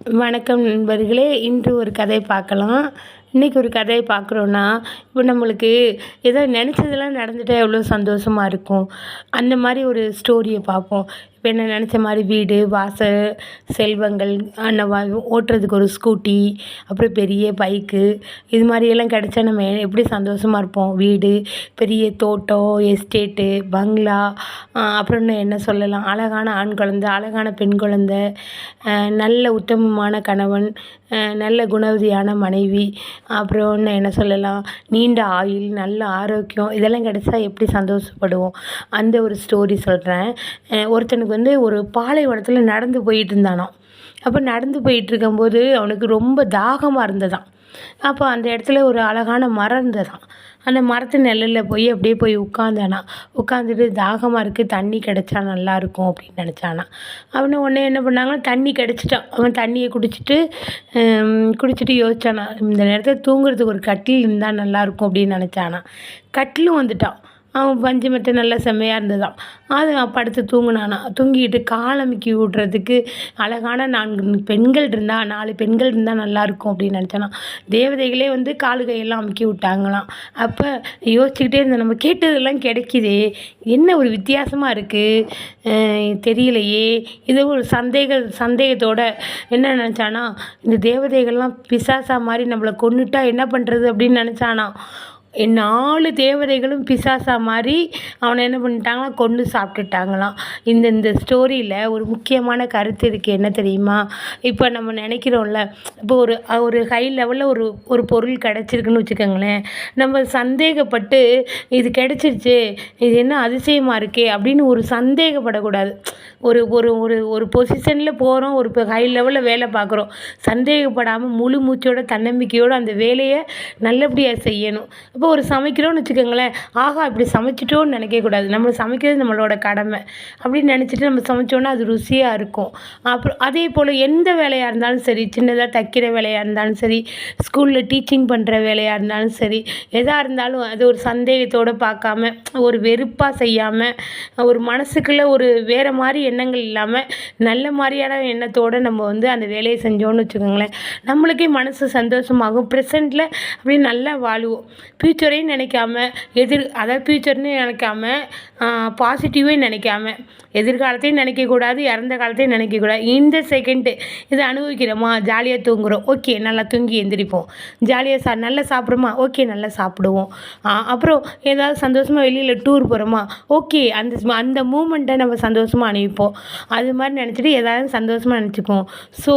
வணக்கம் நண்பர்களே இன்று ஒரு கதை பார்க்கலாம். இன்றைக்கி ஒரு கதையை பார்க்குறோன்னா இப்போ நம்மளுக்கு ஏதோ நினச்சதெல்லாம் நடந்துட்டால் எவ்வளோ சந்தோஷமாக இருக்கும். அந்த மாதிரி ஒரு ஸ்டோரியை பார்ப்போம். இப்போ என்ன நினச்ச மாதிரி வீடு வாசல் செல்வங்கள் அந்த ஓட்டுறதுக்கு ஒரு ஸ்கூட்டி அப்புறம் பெரிய பைக்கு இது மாதிரியெல்லாம் கிடச்சா நம்ம எப்படி சந்தோஷமாக இருப்போம்? வீடு பெரிய தோட்டம் எஸ்டேட்டு பங்களா அப்புறம் இன்னும் என்ன சொல்லலாம்? அழகான ஆண் குழந்த அழகான பெண் குழந்த நல்ல உத்தமமான கணவன் நல்ல குணவதியான மனைவி அப்புறம் இன்னும் என்ன சொல்லலாம்? நீண்ட ஆயுள் நல்ல ஆரோக்கியம் இதெல்லாம் கிடச்சா எப்படி சந்தோஷப்படுவோம்? அந்த ஒரு ஸ்டோரி சொல்கிறேன் ஒருத்தனுக்கு வந்து ஒரு பாலைவனத்தில் நடந்து போயிட்டு இருந்தானாம் அப்போ நடந்து போயிட்டு இருக்கும்போது அவனுக்கு ரொம்ப தாகமாக இருந்ததாம். அப்போ அந்த இடத்துல ஒரு அழகான மரம் இருந்ததாம். அந்த மரத்து நெல்லில் போய் அப்படியே போய் உட்காந்தானா உட்காந்துட்டு தாகமாக இருக்குது தண்ணி கிடைச்சா நல்லாயிருக்கும் அப்படின்னு நினச்சானா அவனை உடனே என்ன பண்ணாங்கன்னா தண்ணி கிடச்சிட்டான். அவன் தண்ணியை குடிச்சிட்டு குடிச்சிட்டு யோசிச்சானா இந்த நேரத்தில் தூங்குறதுக்கு ஒரு கட்டில் இருந்தால் நல்லாயிருக்கும் அப்படின்னு நினச்சானா கட்டிலும் வந்துட்டான். அவன் பஞ்சு மட்டும் நல்லா செம்மையாக இருந்ததாம். அது படுத்து தூங்கினானா. தூங்கிட்டு கால் அமுக்கி விட்றதுக்கு அழகான நான்கு பெண்கள் இருந்தால் நாலு பெண்கள் இருந்தால் நல்லாயிருக்கும் அப்படின்னு நினச்சானா. தேவதைகளே வந்து காலு கையெல்லாம் அமுக்கி விட்டாங்களாம். அப்போ யோசிச்சுக்கிட்டே இருந்தேன் நம்ம கேட்டதெல்லாம் கிடைக்கிதே. என்ன ஒரு வித்தியாசமாக இருக்குது தெரியலையே. இது ஒரு சந்தேக சந்தேகத்தோட என்ன நினச்சானா இந்த தேவதைகள்லாம் பிசாசா மாதிரி நம்மளை கொண்டுட்டா என்ன பண்ணுறது அப்படின்னு நினச்சானா நாலு தேவதைகளும் பிசாசா மாதிரி அவனை என்ன பண்ணிட்டாங்கன்னா கொன்று சாப்பிட்டுட்டாங்களாம். இந்த இந்த ஸ்டோரியில் ஒரு முக்கியமான கருத்து இருக்குது என்ன தெரியுமா? இப்போ நம்ம நினைக்கிறோம்ல இப்போ ஒரு ஒரு ஹை லெவலில் ஒரு ஒரு பொருள் கிடச்சிருக்குன்னு வச்சுக்கோங்களேன். நம்ம சந்தேகப்பட்டு இது கிடச்சிருச்சு இது என்ன அதிசயமாக இருக்கே அப்படின்னு ஒரு சந்தேகப்படக்கூடாது. ஒரு ஒரு ஒரு ஒரு பொசிஷனில் போகிறோம் ஒரு இப்போ ஹை லெவலில் வேலை பார்க்குறோம். சந்தேகப்படாமல் முழு மூச்சோட தன்னம்பிக்கையோடு அந்த வேலையை நல்லபடியாக செய்யணும். இப்போ ஒரு சமைக்கிறோன்னு வச்சுக்கோங்களேன் ஆஹா இப்படி சமைச்சிட்டோன்னு நினைக்கக்கூடாது நம்ம சமைக்கிறது நம்மளோட கடமை. அப்படின்னு நினச்சிட்டு நம்ம சமைச்சோன்னா அது ருசியாக இருக்கும். அப்புறம் அதே போல் எந்த வேலையாக இருந்தாலும் சரி சின்னதாக தைக்கிற வேலையாக இருந்தாலும் சரி ஸ்கூலில் டீச்சிங் பண்ணுற வேலையாக இருந்தாலும் சரி எதாக இருந்தாலும் அது ஒரு சந்தேகத்தோடு பார்க்காம ஒரு வெறுப்பாக செய்யாமல் ஒரு மனசுக்குள்ளே ஒரு வேறு மாதிரி எண்ணங்கள் இல்லாமல் நல்ல மாதிரியான எண்ணத்தோடு நம்ம வந்து அந்த வேலையை செஞ்சோன்னு வச்சுக்கோங்களேன். நம்மளுக்கே மனசு சந்தோஷமாகும். ப்ரெசண்ட்டில் அப்படியே நல்லா வாழுவோம். ஃப்யூச்சரையும் நினைக்காம எதிர் அதாவது ஃப்யூச்சர்னு நினைக்காம பாசிட்டிவையும் நினைக்காம எதிர்காலத்தையும் நினைக்கக்கூடாது இறந்த காலத்தையும் நினைக்கக்கூடாது. இந்த செகண்டு இதை அனுபவிக்கிறோமா? ஜாலியாக தூங்குகிறோம் ஓகே நல்லா தூங்கி எந்திரிப்போம். ஜாலியாக சா நல்லா சாப்பிட்றோமா? ஓகே நல்லா சாப்பிடுவோம். அப்புறம் ஏதாவது சந்தோஷமாக வெளியில் டூர் போகிறோமா ஓகே அந்த அந்த மூமெண்ட்டை நம்ம சந்தோஷமாக அனுபவிப்போம். அது மாதிரி நினச்சிட்டு ஏதாவது சந்தோஷமாக நினச்சிப்போம். ஸோ